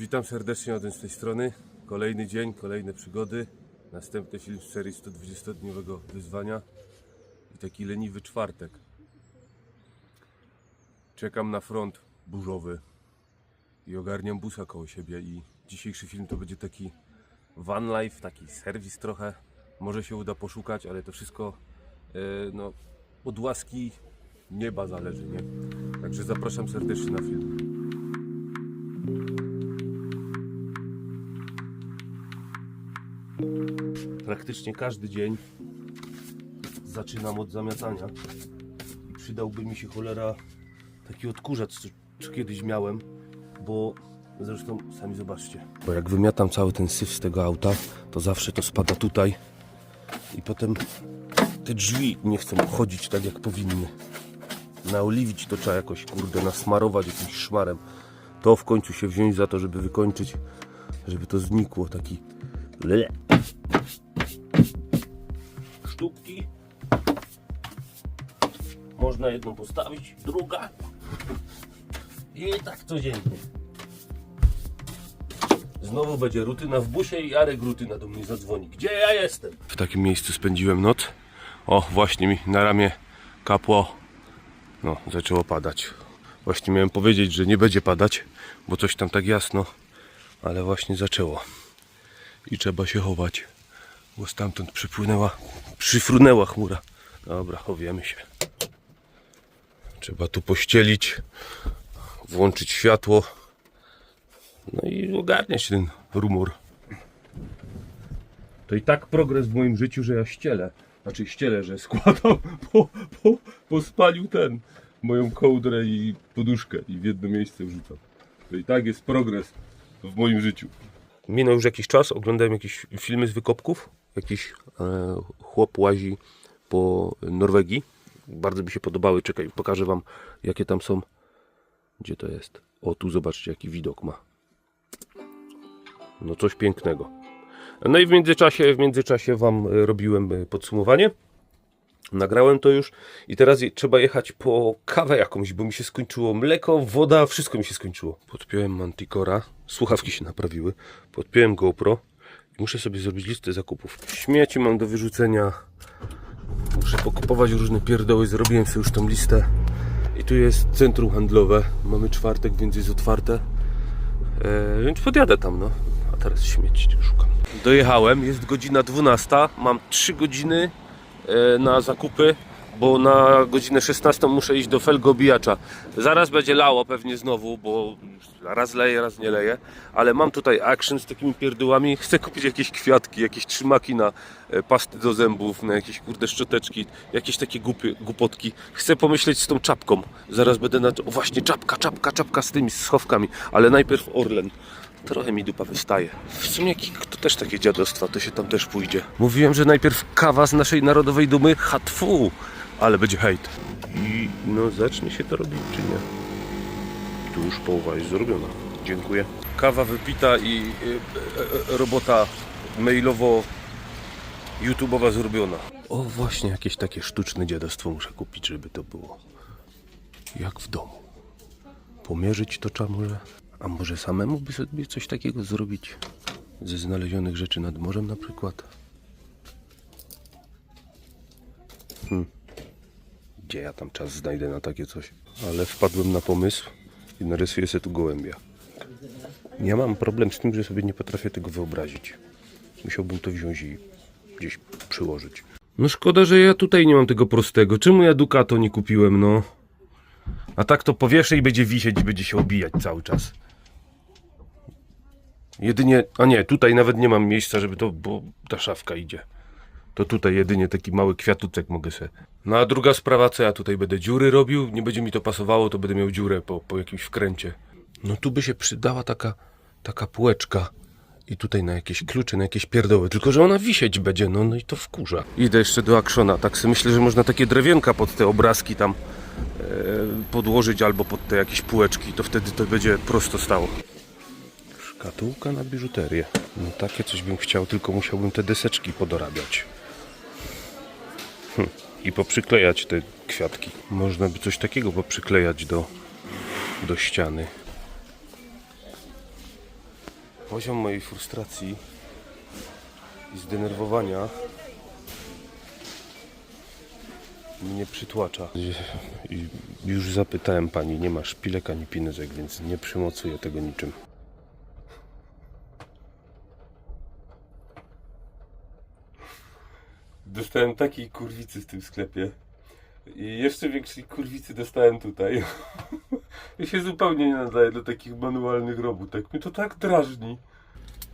Witam serdecznie Odyn z tej strony. Kolejny dzień, kolejne przygody. Następny film z serii 120-dniowego wyzwania. I taki leniwy czwartek. Czekam na front burzowy i ogarniam busa koło siebie. I dzisiejszy film to będzie taki van life, taki serwis trochę. Może się uda poszukać, ale to wszystko e, no, od łaski nieba zależy, nie? Także zapraszam serdecznie na film. Praktycznie każdy dzień zaczynam od zamiatania i przydałby mi się cholera taki odkurzacz, co, co kiedyś miałem, bo zresztą sami zobaczcie. Bo jak wymiatam cały ten syf z tego auta, to zawsze to spada tutaj i potem te drzwi nie chcą chodzić tak jak powinny. Naoliwić to trzeba jakoś, kurde, nasmarować jakimś szmarem. To w końcu się wziąć za to, żeby wykończyć, żeby to znikło, taki le Można jedną postawić, druga. I tak codziennie. Znowu będzie rutyna w busie i Jarek rutyna do mnie zadzwoni. Gdzie ja jestem? W takim miejscu spędziłem noc. O, właśnie mi na ramię kapło. No, zaczęło padać. Właśnie miałem powiedzieć, że nie będzie padać, bo coś tam tak jasno, ale właśnie zaczęło. I trzeba się chować bo stamtąd przypłynęła, przyfrunęła chmura. Dobra, chowiemy się. Trzeba tu pościelić, włączyć światło, no i ogarniać ten rumor. To i tak progres w moim życiu, że ja ścielę. Znaczy ścielę, że składam po, po, po spaniu ten, moją kołdrę i poduszkę i w jedno miejsce wrzucam. To i tak jest progres w moim życiu. Minął już jakiś czas, oglądałem jakieś filmy z wykopków. Jakiś e, chłop łazi po Norwegii. Bardzo mi się podobały. Czekaj, pokażę wam jakie tam są. Gdzie to jest? O, tu zobaczcie jaki widok ma. No coś pięknego. No i w międzyczasie, w międzyczasie wam e, robiłem e, podsumowanie. Nagrałem to już i teraz trzeba jechać po kawę jakąś, bo mi się skończyło mleko, woda, wszystko mi się skończyło. Podpiąłem Manticora, słuchawki się naprawiły, podpiąłem GoPro i muszę sobie zrobić listę zakupów. Śmieci mam do wyrzucenia, muszę pokupować różne pierdoły, zrobiłem sobie już tą listę. I tu jest centrum handlowe, mamy czwartek, więc jest otwarte, e, więc podjadę tam, no. A teraz śmieci szukam. Dojechałem, jest godzina 12, mam 3 godziny e, na zakupy, bo na godzinę 16 muszę iść do felgobijacza. Zaraz będzie lało pewnie znowu, bo raz leje, raz nie leje, ale mam tutaj action z takimi pierdółami. Chcę kupić jakieś kwiatki, jakieś trzymaki na e, pasty do zębów, na jakieś kurde szczoteczki, jakieś takie głupie, głupotki. Chcę pomyśleć z tą czapką. Zaraz będę na... O właśnie, czapka, czapka, czapka z tymi schowkami, ale najpierw Orlen. Trochę mi dupa wystaje. W sumie to też takie dziadostwa, to się tam też pójdzie. Mówiłem, że najpierw kawa z naszej narodowej dumy, hatfu, ale będzie hejt. I no zacznie się to robić, czy nie? Tu już połowa jest zrobiona. Dziękuję. Kawa wypita i y, y, y, robota mailowo YouTube'owa zrobiona. O właśnie, jakieś takie sztuczne dziadostwo muszę kupić, żeby to było jak w domu. Pomierzyć to trzeba może. A może samemu by sobie coś takiego zrobić? Ze znalezionych rzeczy nad morzem na przykład? Hmm. Gdzie ja tam czas znajdę na takie coś? Ale wpadłem na pomysł i narysuję sobie tu gołębia. Ja mam problem z tym, że sobie nie potrafię tego wyobrazić. Musiałbym to wziąć i gdzieś przyłożyć. No szkoda, że ja tutaj nie mam tego prostego. Czemu ja Ducato nie kupiłem, no? A tak to powieszę i będzie wisieć i będzie się obijać cały czas. Jedynie, a nie, tutaj nawet nie mam miejsca, żeby to, bo ta szafka idzie. To tutaj jedynie taki mały kwiatuczek mogę sobie. No a druga sprawa, co ja tutaj będę dziury robił, nie będzie mi to pasowało, to będę miał dziurę po, po jakimś wkręcie. No tu by się przydała taka, taka półeczka. I tutaj na jakieś klucze, na jakieś pierdoły. Tylko, że ona wisieć będzie, no, no i to wkurza. Idę jeszcze do Actiona, tak sobie myślę, że można takie drewienka pod te obrazki tam e, podłożyć albo pod te jakieś półeczki, to wtedy to będzie prosto stało. Szkatułka na biżuterię. No takie coś bym chciał, tylko musiałbym te deseczki podorabiać. Hm. I poprzyklejać te kwiatki. Można by coś takiego poprzyklejać do, do ściany. Poziom mojej frustracji i zdenerwowania mnie przytłacza. I już zapytałem pani, nie ma szpilek ani pinyzek, więc nie przymocuję tego niczym. Dostałem takiej kurwicy w tym sklepie. I jeszcze większej kurwicy dostałem tutaj. Ja się zupełnie nie nadaję do takich manualnych robótek. Mnie to tak drażni.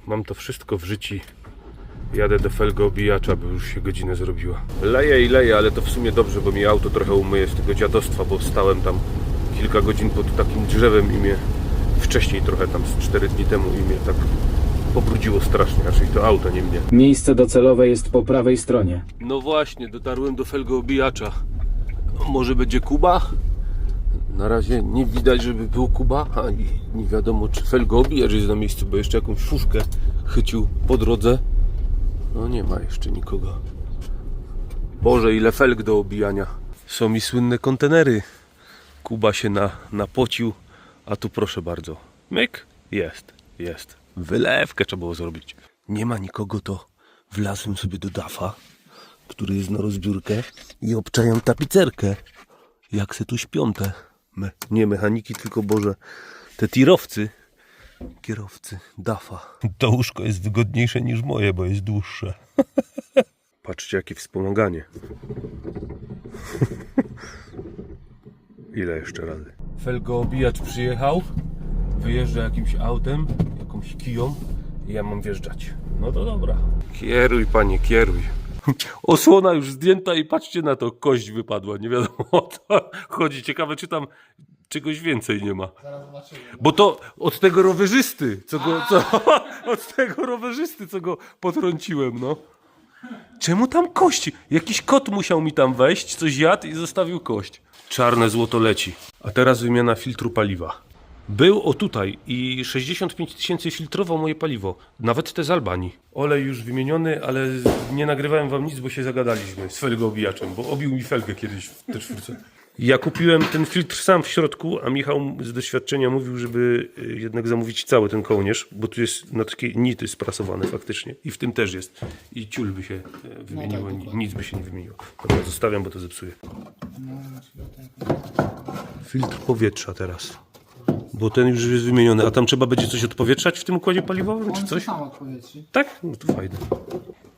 Mam to wszystko w życiu. Jadę do felgo obijacza, bo już się godzinę zrobiła. Leję i leję, ale to w sumie dobrze, bo mi auto trochę umyje z tego dziadostwa, bo stałem tam kilka godzin pod takim drzewem i mnie wcześniej trochę tam z 4 dni temu i mnie tak pobrudziło strasznie, raczej to auto, nie mnie. Miejsce docelowe jest po prawej stronie. No właśnie, dotarłem do felgo obijacza. Może będzie Kuba? Na razie nie widać, żeby był Kuba, a i nie wiadomo, czy felgo obijacz jest na miejscu, bo jeszcze jakąś fuszkę chycił po drodze. No nie ma jeszcze nikogo. Boże, ile felg do obijania. Są mi słynne kontenery. Kuba się na, napocił, a tu proszę bardzo. Myk? Jest, jest. Wylewkę trzeba było zrobić. Nie ma nikogo, to wlazłem sobie do dafa, który jest na rozbiórkę i obczajam tapicerkę. Jak se tu śpią te, me, nie mechaniki, tylko Boże, te tirowcy, kierowcy dafa. To łóżko jest wygodniejsze niż moje, bo jest dłuższe. Patrzcie, jakie wspomaganie. Ile jeszcze razy? Felgoobijacz przyjechał, wyjeżdża jakimś autem, kiją i ja mam wjeżdżać. No to dobra. Kieruj, panie, kieruj. Osłona już zdjęta i patrzcie na to, kość wypadła, nie wiadomo o co chodzi. Ciekawe, czy tam czegoś więcej nie ma. Bo to od tego rowerzysty, co go, co, od tego rowerzysty, co go potrąciłem, no. Czemu tam kości? Jakiś kot musiał mi tam wejść, coś jadł i zostawił kość. Czarne złoto leci. A teraz wymiana filtru paliwa. Był o tutaj i 65 tysięcy filtrował moje paliwo. Nawet te z Albanii. Olej już wymieniony, ale nie nagrywałem wam nic, bo się zagadaliśmy z felgo obijaczem, bo obił mi felgę kiedyś w tej czwórce. Ja kupiłem ten filtr sam w środku, a Michał z doświadczenia mówił, żeby y, jednak zamówić cały ten kołnierz, bo tu jest na takie nity sprasowane faktycznie. I w tym też jest. I ciul by się wymieniło, ni- nic by się nie wymieniło. Dobra, zostawiam, bo to zepsuje. Filtr powietrza teraz. Bo ten już jest wymieniony, a tam trzeba będzie coś odpowietrzać w tym układzie paliwowym, czy coś? Samo odpowiedzi. Tak? No to fajne.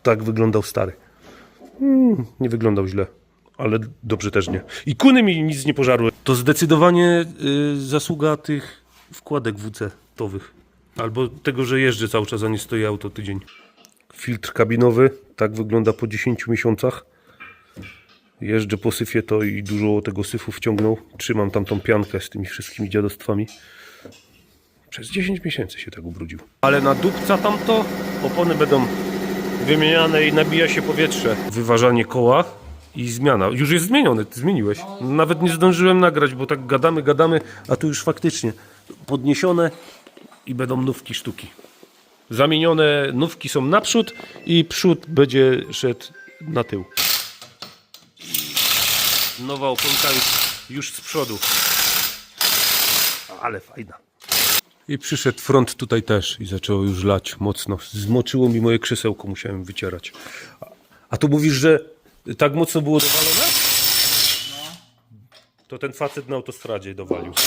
Tak wyglądał stary. Mm, nie wyglądał źle, ale dobrze też nie. I kuny mi nic nie pożarły. To zdecydowanie y, zasługa tych wkładek WC-towych. Albo tego, że jeżdżę cały czas, a nie stoi auto tydzień. Filtr kabinowy, tak wygląda po 10 miesiącach. Jeżdżę po syfie to i dużo tego syfu wciągnął. Trzymam tam tą piankę z tymi wszystkimi dziadostwami. Przez 10 miesięcy się tak ubrudził. Ale na dupca tamto opony będą wymieniane i nabija się powietrze. Wyważanie koła i zmiana. Już jest zmieniony, ty zmieniłeś. Nawet nie zdążyłem nagrać, bo tak gadamy, gadamy, a tu już faktycznie podniesione i będą nówki sztuki. Zamienione nówki są naprzód i przód będzie szedł na tył. Nowa oponka już, już z przodu. Ale fajna. I przyszedł front tutaj też i zaczęło już lać mocno. Zmoczyło mi moje krzesełko, musiałem wycierać. A, tu mówisz, że tak mocno było dowalone? To ten facet na autostradzie dowalił.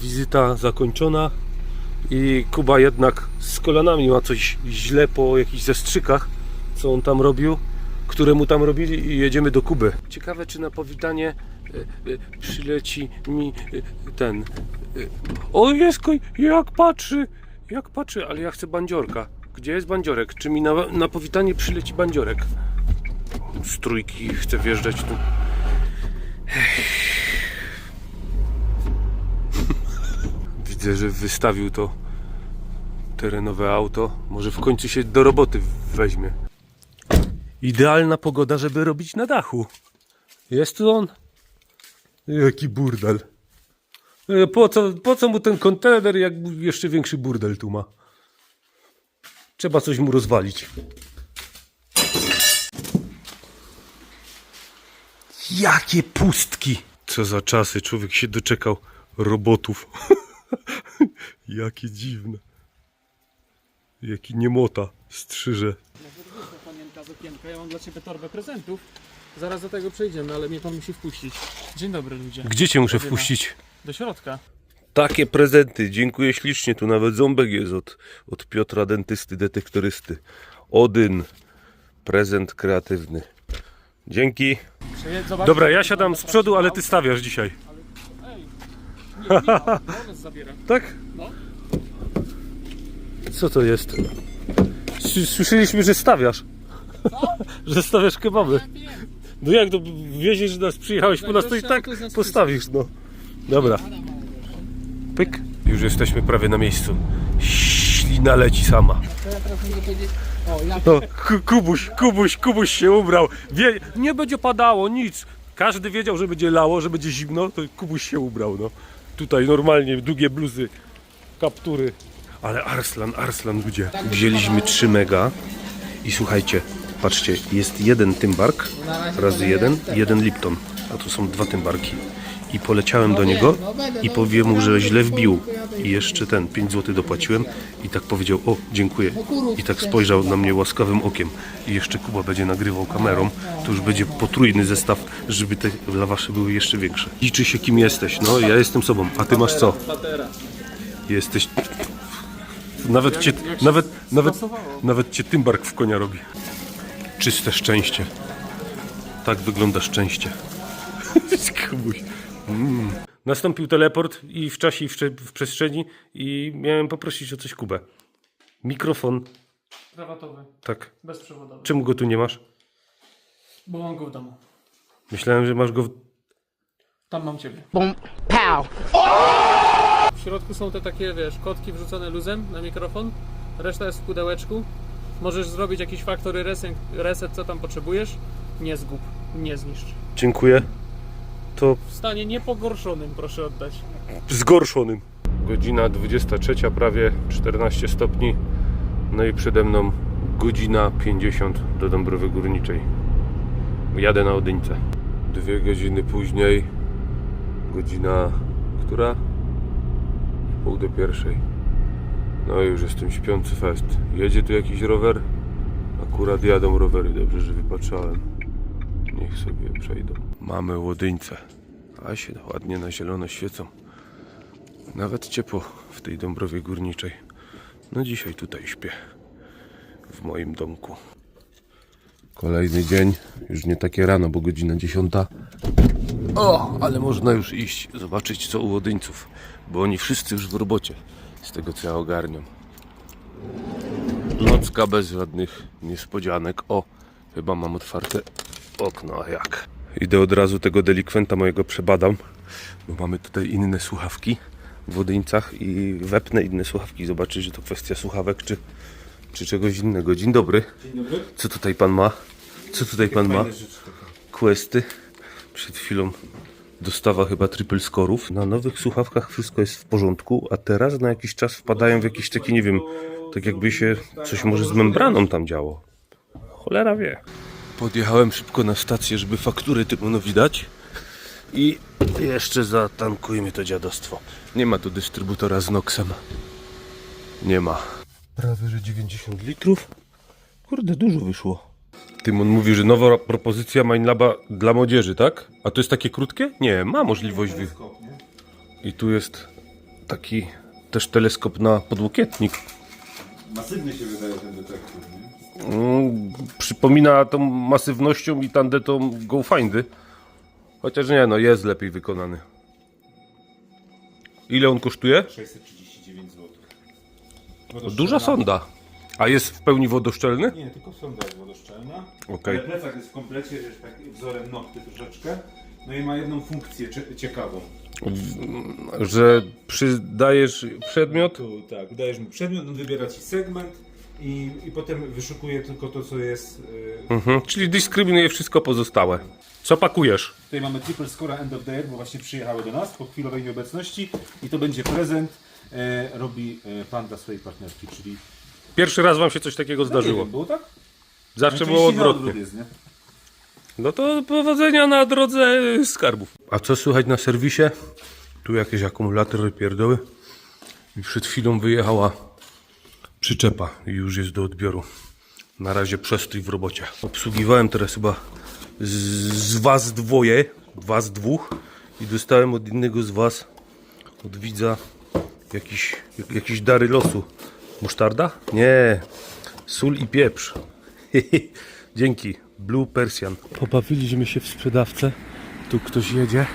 Wizyta zakończona i Kuba jednak z kolanami ma coś źle po jakichś zastrzykach, co on tam robił, które mu tam robili i jedziemy do Kuby. Ciekawe, czy na powitanie e, e, przyleci mi e, ten... e, O Jesko, jak patrzy, jak patrzy, ale ja chcę bandziorka. Gdzie jest bandziorek? Czy mi na, na powitanie przyleci bandziorek? Z trójki chcę wjeżdżać tu. Widzę, że wystawił to terenowe auto. Może w końcu się do roboty weźmie. Idealna pogoda, żeby robić na dachu. Jest tu on? Jaki burdel. E, Po co, po co mu ten kontener, jak jeszcze większy burdel tu ma? Trzeba coś mu rozwalić. Jakie pustki! Co za czasy, człowiek się doczekał. robotów. Jakie dziwne. Jaki niemota strzyże. Z okienka, ja mam dla ciebie torbę prezentów. Zaraz do tego przejdziemy, ale mnie pan musi wpuścić. Dzień dobry ludzie. Gdzie cię muszę wpuścić? Do środka. Takie prezenty, dziękuję ślicznie. Tu nawet ząbek jest od, od Piotra Dentysty, detektorysty. Odyn, prezent kreatywny. Dzięki. Zobacz. Dobra, ja siadam z przodu, ale ty stawiasz dzisiaj. Ej, nie, nie ma, wolno zabiera. Tak? No. Co to jest? Słyszeliśmy, że stawiasz. że stawiasz kebaby. No jak to wieziesz, że nas przyjechałeś po nas, to i tak postawisz, no. Dobra. Pyk. Już jesteśmy prawie na miejscu. Ślina leci sama. No, Ku- Kubuś, Kubuś, Kubuś się ubrał. Wie, nie będzie padało, nic. Każdy wiedział, że będzie lało, że będzie zimno, to Kubuś się ubrał, no. Tutaj normalnie długie bluzy, kaptury. Ale Arslan, Arslan, ludzie. Wzięliśmy 3 mega i słuchajcie, patrzcie, jest jeden Tymbark, razy jeden, jeden Lipton, a tu są dwa Tymbarki. I poleciałem do niego i powiem mu, że źle wbił. I jeszcze ten, 5 zł dopłaciłem i tak powiedział, o, dziękuję. I tak spojrzał na mnie łaskawym okiem. I jeszcze Kuba będzie nagrywał kamerą, to już będzie potrójny zestaw, żeby te lawasze były jeszcze większe. Liczy się kim jesteś, no ja jestem sobą, a ty masz co? Jesteś... Nawet cię, nawet, nawet, nawet cię Tymbark w konia robi. Czyste szczęście. Tak wygląda szczęście. Mm. Nastąpił teleport i w czasie i w, w przestrzeni i miałem poprosić o coś Kubę. Mikrofon, Krawatowy, tak. bezprzewodowy. Czemu go tu nie masz? Bo mam go w domu. Myślałem, że masz go w... Tam mam ciebie. Boom, pow. W środku są te takie, wiesz, kotki wrzucone luzem na mikrofon. Reszta jest w pudełeczku. Możesz zrobić jakiś factory reset, reset co tam potrzebujesz. Nie zgub, nie zniszcz. Dziękuję. To W stanie niepogorszonym proszę oddać. zgorszonym. Godzina 23, prawie 14 stopni. No i przede mną godzina 50 do Dąbrowy Górniczej. Jadę na Odyńce. Dwie godziny później, godzina która? Pół do pierwszej. No już jestem śpiący fest. Jedzie tu jakiś rower? Akurat jadą rowery, dobrze, że wypatrzałem. Niech sobie przejdą. Mamy Łodyńce. A się ładnie na zielono świecą. Nawet ciepło w tej Dąbrowie Górniczej. No dzisiaj tutaj śpię. W moim domku. Kolejny dzień. Już nie takie rano, bo godzina dziesiąta. O, ale można już iść, zobaczyć co u Łodyńców. Bo oni wszyscy już w robocie. Z tego co ja ogarniam. Nocka bez żadnych niespodzianek. O, chyba mam otwarte okno, a jak? Idę od razu tego delikwenta mojego przebadam, bo mamy tutaj inne słuchawki w Wodyńcach i wepnę inne słuchawki, zobaczyć, że to kwestia słuchawek, czy, czy czegoś innego. Dzień dobry. Dzień dobry. Co tutaj pan ma? Co tutaj pan ma? Questy. Przed chwilą dostawa chyba triple skorów. Na nowych słuchawkach wszystko jest w porządku, a teraz na jakiś czas wpadają w jakiś taki, nie wiem, tak jakby się coś może z membraną tam działo. Cholera wie. Podjechałem szybko na stację, żeby faktury Tymonowi dać i jeszcze zatankujmy to dziadostwo. Nie ma tu dystrybutora z Noxem. Nie ma. Prawie, że 90 litrów. Kurde, dużo wyszło. Tymon mówi, że nowa propozycja Mindlaba dla młodzieży, tak? A to jest takie krótkie? Nie, ma możliwość. Wy... I tu jest taki też teleskop na podłokietnik. Masywny się wydaje ten detektor, nie? Mm, przypomina tą masywnością i tandetą GoFindy. Chociaż nie, no jest lepiej wykonany. Ile on kosztuje? 639 zł. Duża sonda. A jest w pełni wodoszczelny? Nie, tylko sonda jest wodoszczelna. Okej. Ale plecak jest w komplecie, jest tak wzorem nokty troszeczkę. No i ma jedną funkcję cie- ciekawą. Że przydajesz przedmiot? Tu tak, dajesz mu przedmiot, on wybiera ci segment i, i potem wyszukuje tylko to, co jest... Yy... Mhm. Czyli dyskryminuje wszystko pozostałe. Co pakujesz? Tutaj mamy triple score end of the year, bo właśnie przyjechały do nas po chwilowej nieobecności i to będzie prezent. E, robi e, pan dla swojej partnerki, czyli... Pierwszy raz wam się coś takiego Nie zdarzyło. wiem, było tak? Zawsze było Najczęściej na odwrotnie. odwrót Jest, nie? No to powodzenia na drodze skarbów. A co słychać na serwisie? Tu jakieś akumulatory pierdoły. I przed chwilą wyjechała przyczepa i już jest do odbioru. Na razie przestój w robocie. Obsługiwałem teraz chyba z, z was dwoje, was dwóch i dostałem od innego z was, od widza jakiś, jak- jakieś dary losu. Musztarda? Nie, sól i pieprz. Dzięki, Blue Persian. Pobawiliśmy się w sprzedawcę, tu ktoś jedzie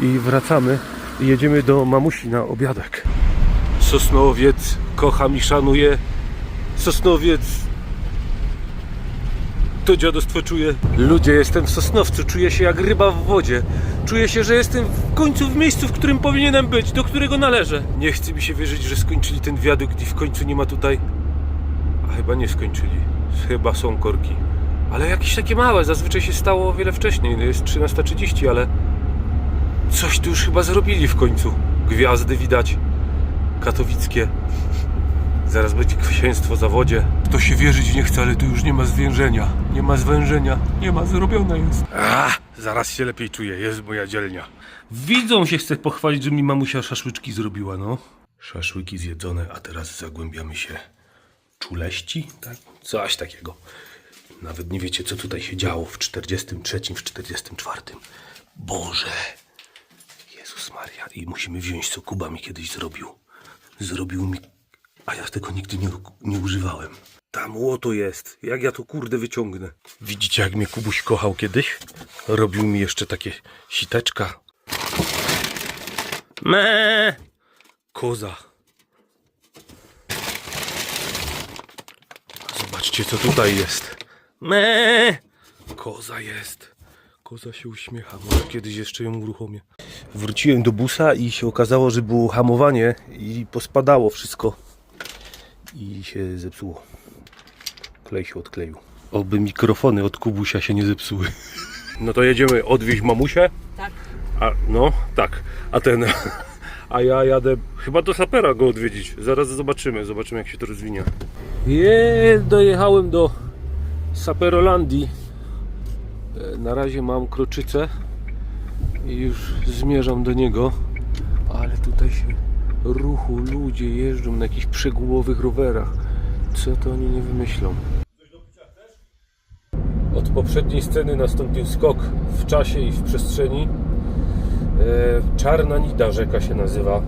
i wracamy i jedziemy do mamusi na obiadek. Sosnowiec kocham i szanuję. Sosnowiec to dziadostwo czuję. Ludzie, jestem w Sosnowcu, czuję się jak ryba w wodzie. Czuję się, że jestem w końcu w miejscu, w którym powinienem być, do którego należę. Nie chce mi się wierzyć, że skończyli ten wiadukt i w końcu nie ma tutaj... A chyba nie skończyli. Chyba są korki. Ale jakieś takie małe, zazwyczaj się stało o wiele wcześniej. No jest 13.30, ale... Coś tu już chyba zrobili w końcu. Gwiazdy widać. Katowickie. Zaraz będzie księstwo zawodzie. To się wierzyć nie chce, ale tu już nie ma zwężenia. Nie ma zwężenia. Nie ma, zrobione jest. Zaraz się lepiej czuję. Jest moja dzielnia. Widzą się, chcę pochwalić, że mi mamusia szaszłyczki zrobiła, no. Szaszłyki zjedzone, a teraz zagłębiamy się. Czuleści? Tak? Coś takiego. Nawet nie wiecie, co tutaj się działo w 43, w 44. Boże. Jezus Maria. I musimy wziąć, co Kuba mi kiedyś zrobił. Zrobił mi a ja tego nigdy nie, nie używałem. Tam łoto jest. Jak ja to kurde wyciągnę? Widzicie, jak mnie Kubuś kochał kiedyś? Robił mi jeszcze takie siteczka. Me! Koza. Zobaczcie, co tutaj jest. Me! Koza jest. Koza się uśmiecha. Może kiedyś jeszcze ją uruchomię. Wróciłem do busa i się okazało, że było hamowanie i pospadało wszystko i się zepsuło. Klej się odkleił. Oby mikrofony od Kubusia się nie zepsuły. No to jedziemy odwieźć mamusię. Tak. A, no, tak. A ten. A ja jadę chyba do sapera go odwiedzić. Zaraz zobaczymy, zobaczymy jak się to rozwinie. Je, dojechałem do Saperolandii. E, Na razie mam kroczycę i już zmierzam do niego. Ale tutaj się ruchu ludzie jeżdżą na jakichś przegułowych rowerach. Co to oni nie wymyślą? Od poprzedniej sceny nastąpił skok w czasie i w przestrzeni. E, Czarna Nida rzeka się nazywa. E,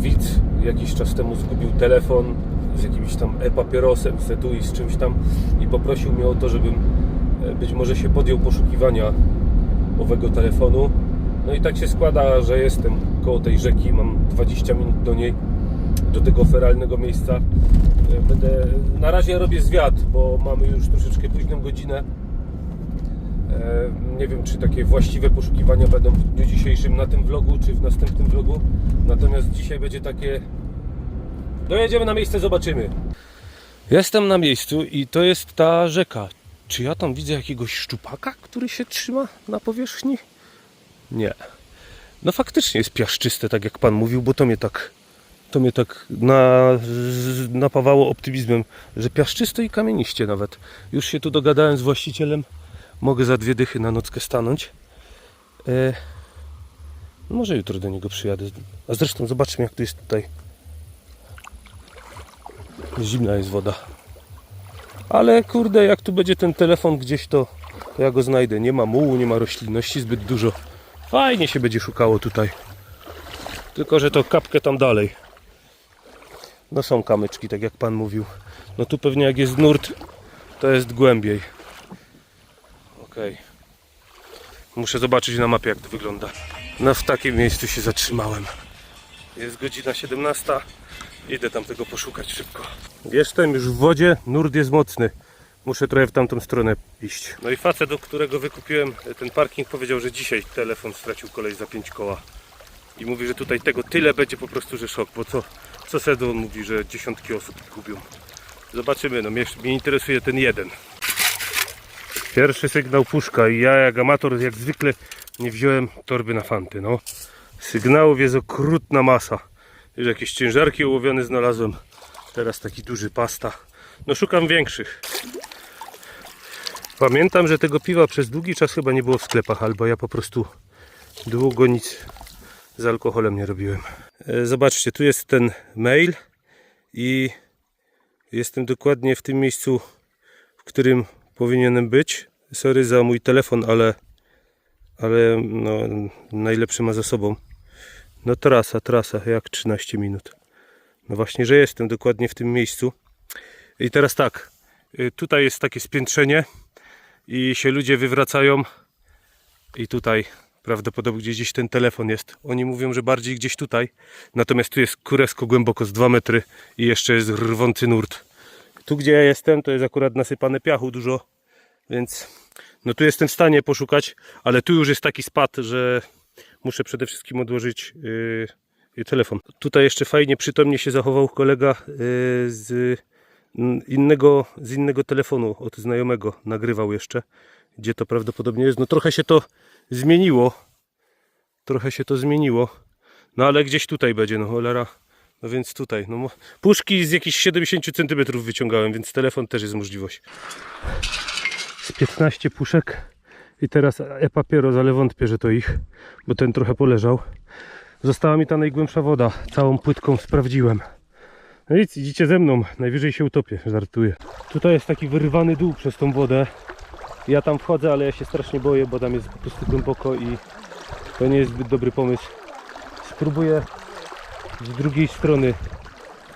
Widz jakiś czas temu zgubił telefon z jakimś tam e-papierosem, z etui, z czymś tam i poprosił mnie o to, żebym e, być może się podjął poszukiwania owego telefonu. No i tak się składa, że jestem koło tej rzeki, mam 20 minut do niej, do tego feralnego miejsca. E, Będę, na razie robię zwiat, bo mamy już troszeczkę późną godzinę. E, Nie wiem, czy takie właściwe poszukiwania będą w dniu dzisiejszym na tym vlogu, czy w następnym vlogu. Natomiast dzisiaj będzie takie. Dojedziemy na miejsce, zobaczymy. Jestem na miejscu i to jest ta rzeka. Czy ja tam widzę jakiegoś szczupaka, który się trzyma na powierzchni? Nie. No faktycznie jest piaszczyste, tak jak pan mówił, bo to mnie tak to mnie tak na, napawało optymizmem, że piaszczysto i kamieniście nawet. Już się tu dogadałem z właścicielem. Mogę za dwie dychy na nockę stanąć. E, może jutro do niego przyjadę. A zresztą zobaczmy jak tu jest tutaj. Zimna jest woda. Ale kurde, jak tu będzie ten telefon gdzieś, to, to ja go znajdę. Nie ma mułu, nie ma roślinności zbyt dużo. Fajnie się będzie szukało tutaj. Tylko, że to kapkę tam dalej. No są kamyczki, tak jak pan mówił. No tu pewnie jak jest nurt, to jest głębiej. Okej. Muszę zobaczyć na mapie jak to wygląda. No w takim miejscu się zatrzymałem. Jest godzina 17. Idę tam tego poszukać szybko. Jestem już w wodzie, nurt jest mocny. Muszę trochę w tamtą stronę iść. No i facet, do którego wykupiłem ten parking, powiedział, że dzisiaj telefon stracił kolej za 5 koła. I mówi, że tutaj tego tyle będzie po prostu, że szok, bo co, co Sedo on mówi, że dziesiątki osób gubią. Zobaczymy, no mnie, mnie interesuje ten jeden. Pierwszy sygnał puszka i ja jak amator jak zwykle nie wziąłem torby na fanty, no. Sygnałów jest okrutna masa. Już jakieś ciężarki ołowione znalazłem. Teraz taki duży pasta. No szukam większych. Pamiętam, że tego piwa przez długi czas chyba nie było w sklepach, albo ja po prostu długo nic z alkoholem nie robiłem. E, Zobaczcie, tu jest ten mail i jestem dokładnie w tym miejscu, w którym powinienem być. Sorry za mój telefon, ale, ale no, najlepszy ma za sobą. No trasa, trasa, jak 13 minut. No właśnie, że jestem dokładnie w tym miejscu. I teraz tak, y, tutaj jest takie spiętrzenie i się ludzie wywracają i tutaj prawdopodobnie gdzieś, ten telefon jest. Oni mówią, że bardziej gdzieś tutaj, natomiast tu jest kuresko głęboko z 2 metry i jeszcze jest rwący nurt. Tu gdzie ja jestem to jest akurat nasypane piachu dużo, więc no tu jestem w stanie poszukać, ale tu już jest taki spad, że muszę przede wszystkim odłożyć yy, telefon. Tutaj jeszcze fajnie przytomnie się zachował kolega yy, z innego, z innego telefonu od znajomego nagrywał jeszcze, gdzie to prawdopodobnie jest. No trochę się to zmieniło. Trochę się to zmieniło. No ale gdzieś tutaj będzie, no cholera. No więc tutaj. No, puszki z jakichś 70 cm wyciągałem, więc telefon też jest możliwość. Z 15 puszek i teraz e-papieros, ale wątpię, że to ich, bo ten trochę poleżał. Została mi ta najgłębsza woda. Całą płytką sprawdziłem. No nic, idziecie ze mną. Najwyżej się utopię, żartuję. Tutaj jest taki wyrywany dół przez tą wodę. Ja tam wchodzę, ale ja się strasznie boję, bo tam jest po prostu głęboko i to nie jest zbyt dobry pomysł. Spróbuję z drugiej strony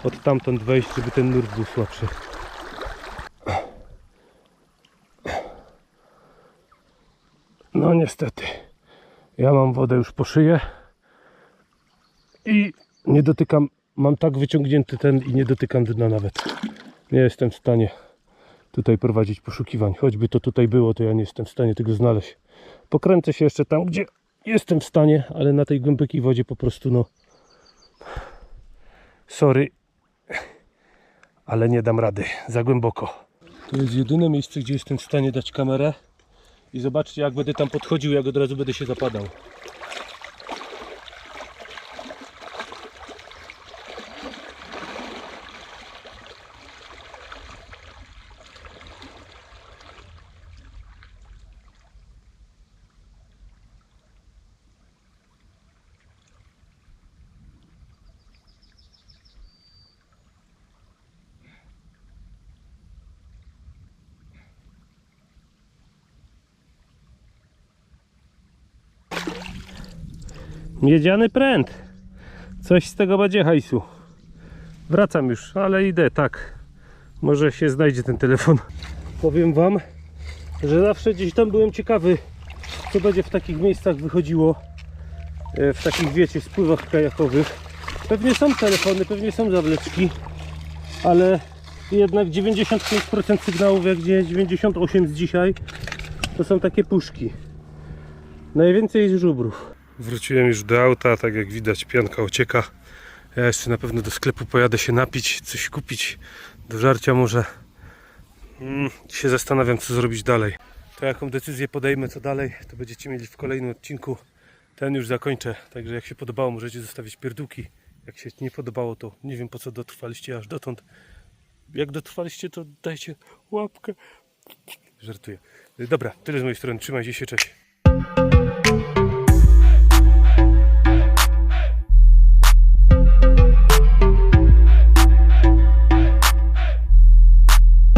od tamtąd wejść, żeby ten nurt był słabszy. No niestety. Ja mam wodę już po szyję i nie dotykam, mam tak wyciągnięty ten i nie dotykam dna nawet. Nie jestem w stanie tutaj prowadzić poszukiwań. Choćby to tutaj było, to ja nie jestem w stanie tego znaleźć. Pokręcę się jeszcze tam, gdzie jestem w stanie, ale na tej głębokiej wodzie po prostu no sorry, ale nie dam rady, za głęboko. To jest jedyne miejsce, gdzie jestem w stanie dać kamerę i zobaczcie jak będę tam podchodził, jak od razu będę się zapadał. Miedziany pręt. Coś z tego będzie hajsu. Wracam już, ale idę tak. Może się znajdzie ten telefon. Powiem wam, że zawsze gdzieś tam byłem ciekawy, co będzie w takich miejscach wychodziło. e, W takich, wiecie, spływach kajakowych. Pewnie są telefony, pewnie są zawleczki, ale jednak 95% sygnałów, jak nie 98% z dzisiaj, to są takie puszki. Najwięcej jest żubrów. Wróciłem już do auta, tak jak widać pianka ocieka. Ja jeszcze na pewno do sklepu pojadę się napić, coś kupić do żarcia może. Mm, się zastanawiam co zrobić dalej. To jaką decyzję podejmę, co dalej, to będziecie mieli w kolejnym odcinku. Ten już zakończę, także jak się podobało możecie zostawić pierdółki. Jak się nie podobało to nie wiem po co dotrwaliście aż dotąd. Jak dotrwaliście to dajcie łapkę. Żartuję. Dobra, tyle z mojej strony. Trzymajcie się, cześć.